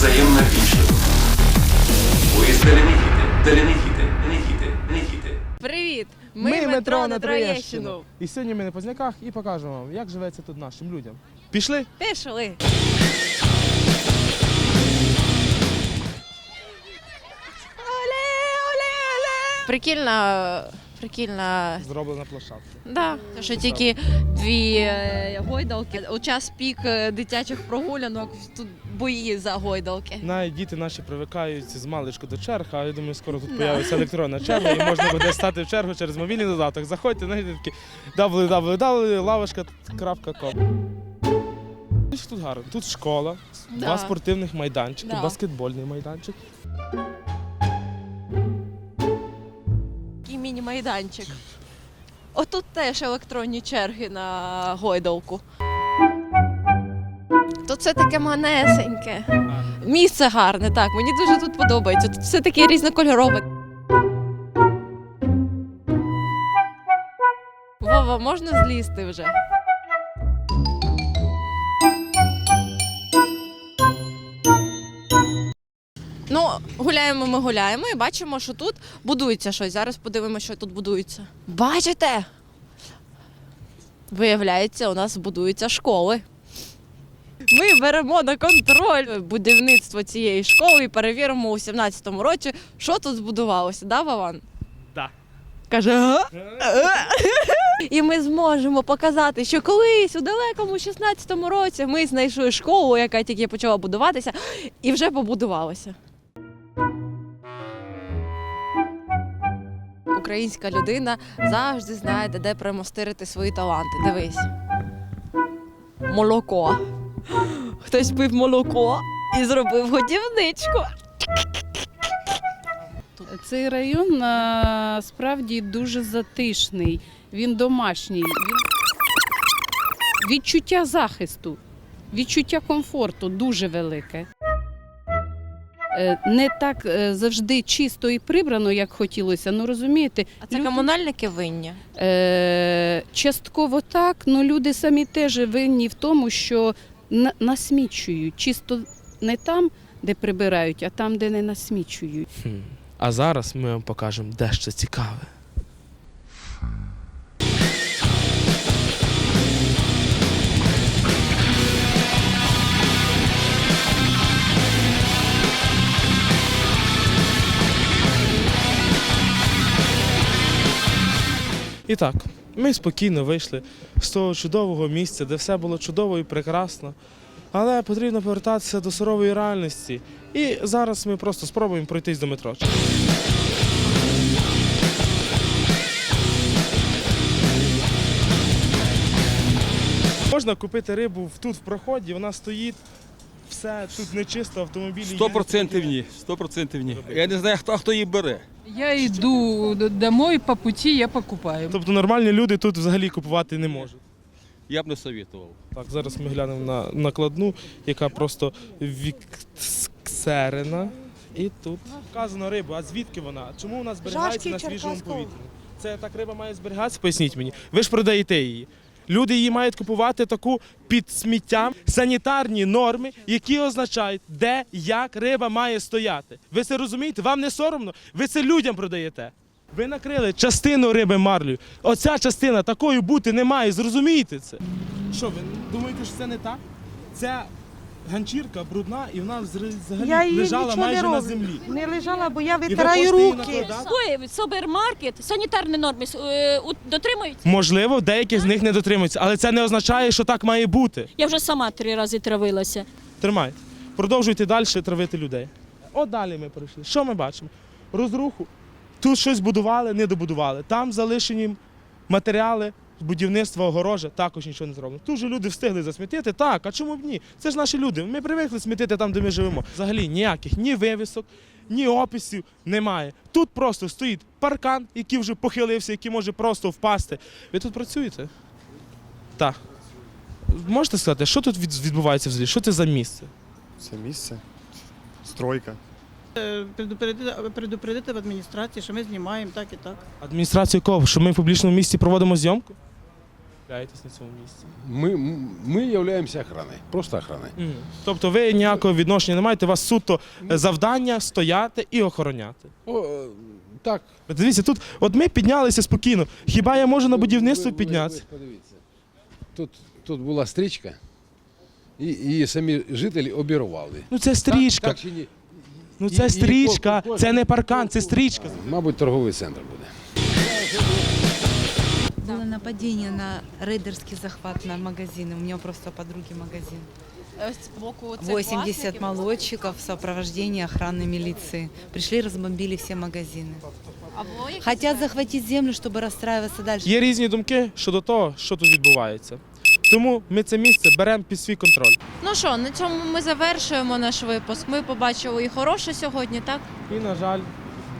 Перенихіти, перенихіти, перенихіти, перенихіти. Привіт! Ми, метро на Троєщину. І сьогодні ми на Позняках і покажемо вам, як живеться тут нашим людям. Пішли? Пішли. Оле, оле, оле. Прикільна, прикільна. Зроблена площадка. Да. Що тільки дві е, гойдалки. У час пік е, дитячих прогулянок тут бої за гойдалки. Навіть діти наші привикають з маличку до черг, а я думаю, скоро тут появиться електронна черга, і можна буде стати в чергу через мобільний додаток. Заходьте, знайдете такі www.lavashka.com. Тут гарно. Тут школа, Да. два спортивних майданчики, Да. баскетбольний майданчик. Такий міні-майданчик. Отут теж електронні черги на гойдалку. Тут все таке манесеньке. Місце гарне, так. Мені дуже тут подобається. Тут все таке різнокольорове. Вова, можна злізти вже? Ну, гуляємо, ми гуляємо і бачимо, що тут будується щось. Зараз подивимося, що тут будується. Бачите? Виявляється, у нас будуються школи. Ми беремо на контроль будівництво цієї школи і перевіримо у 17-му році, що тут збудувалося, да, Вован? Да. Каже, ага. І ми зможемо показати, що колись у далекому 16-му році ми знайшли школу, яка тільки почала будуватися, і вже побудувалася. Українська людина завжди знає, де примостирити свої таланти. Дивись. Молоко. Хтось пив молоко і зробив годівничку. Цей район насправді дуже затишний, він домашній. Він... Відчуття захисту, відчуття комфорту дуже велике. Е, Не так е, завжди чисто і прибрано, як хотілося. Ну розумієте, А це люди- комунальники винні. Е, частково так, але люди самі теж винні в тому, що насмічують. Чисто не там, де прибирають, а там, де не насмічують. А зараз ми вам покажемо дещо цікаве. І так, ми спокійно вийшли з того чудового місця, де все було чудово і прекрасно. Але потрібно повертатися до сурової реальності. І зараз ми просто спробуємо пройтись до метро. Можна купити рибу тут в проході, вона стоїть, все тут нечисто, автомобілі. Сто їздять. процентів ні. Сто процентів ні. Я не знаю, хто, хто її бере. Я иду домой, по пути я покупаю. Тобто нормальні люди тут взагалі купувати не можуть. Я б не советував. Так, зараз ми глянемо на накладну, яка просто віксерена. І тут вказано риба. А звідки вона? Чому вона зберігається на свіжому повітрі? Це так риба має зберігатися? Поясніть мені. Ви ж продаєте її. Люди її мають купувати таку під сміттям санітарні норми, які означають, де як риба має стояти. Ви це розумієте? Вам не соромно? Ви це людям продаєте. Ви накрили частину риби марлею. Оця частина такою бути не має. Зрозумієте це? Що ви думаєте, що це не так? Ця ганчірка брудна і вона взагалі Я її лежала нічого майже не на роблю. землі. Не лежала, бо я витираю хочете її руки. накладати? Супермаркет, санітарні норми е, у- дотримують. Можливо, деякі з них не дотримуються, але це не означає, що так має бути. Я вже сама три рази травилася. Тримайте. Продовжуйте далі травити людей. От далі ми прийшли. Що ми бачимо? Розруху. Тут щось будували, не добудували. Там залишені матеріали будівництва огорожа, також нічого не зроблено. Тут же люди встигли засмітити. Так, а чому б ні? Це ж наші люди. Ми привикли смітити там, де ми живемо. Взагалі ніяких ні вивісок, ні описів немає. Тут просто стоїть паркан, який вже похилився, який може просто впасти. Ви тут працюєте? Так. Можете сказати, що тут від- відбувається взагалі? Що це за місце? Це місце. Стройка. Предупредити, предупредити в адміністрації, що ми знімаємо так і так. Адміністрацію кого? Що ми в публічному місці проводимо зйомку? Являєтесь на цьому місці. Мы, мы являемся охраной, просто охраной. Мгм. Тобто ви ніякого відношення не маєте, у вас суто е, завдання стояти і охороняти. О, э, так. От Дивіться, тут от ми піднялися спокійно. Хіба я можу на будівництво Ви- ви- піднятися? ви подивіться. Тут, тут була стрічка, і, і самі жителі обірвали. Ну це стрічка. Так, так чи ні? Ну і- це і стрічка, ко- ко- це не паркан, це стрічка. Мабуть, торговий центр буде. Было нападение на рейдерский захват на магазины. У меня просто у подруги магазин. З боку 80 молодчиков в сопровождении охраны милиции. Пришли, разбомбили все магазины. Хотят захватить землю, чтобы расстраиваться дальше. Є різні думки щодо того, що тут відбувається. Тому ми це місце беремо під свій контроль. Ну що, на цьому ми завершуємо наш випуск. Ми побачили і хороше сьогодні, так? І, на жаль,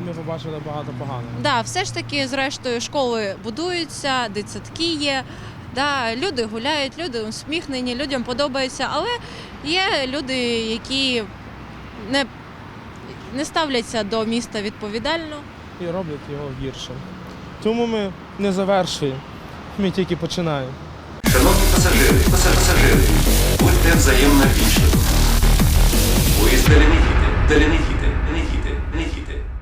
ми побачили багато поганого. Да, все ж таки, зрештою, школи будуються, дитсадки є. Да, люди гуляють, люди усміхнені, людям подобається, але є люди, які не, не ставляться до міста відповідально. І роблять його гіршим. Тому ми не завершуємо. Ми тільки починаємо. Шановні пасажири, пасажири, будьте взаємно вічливими. Поїзд далі не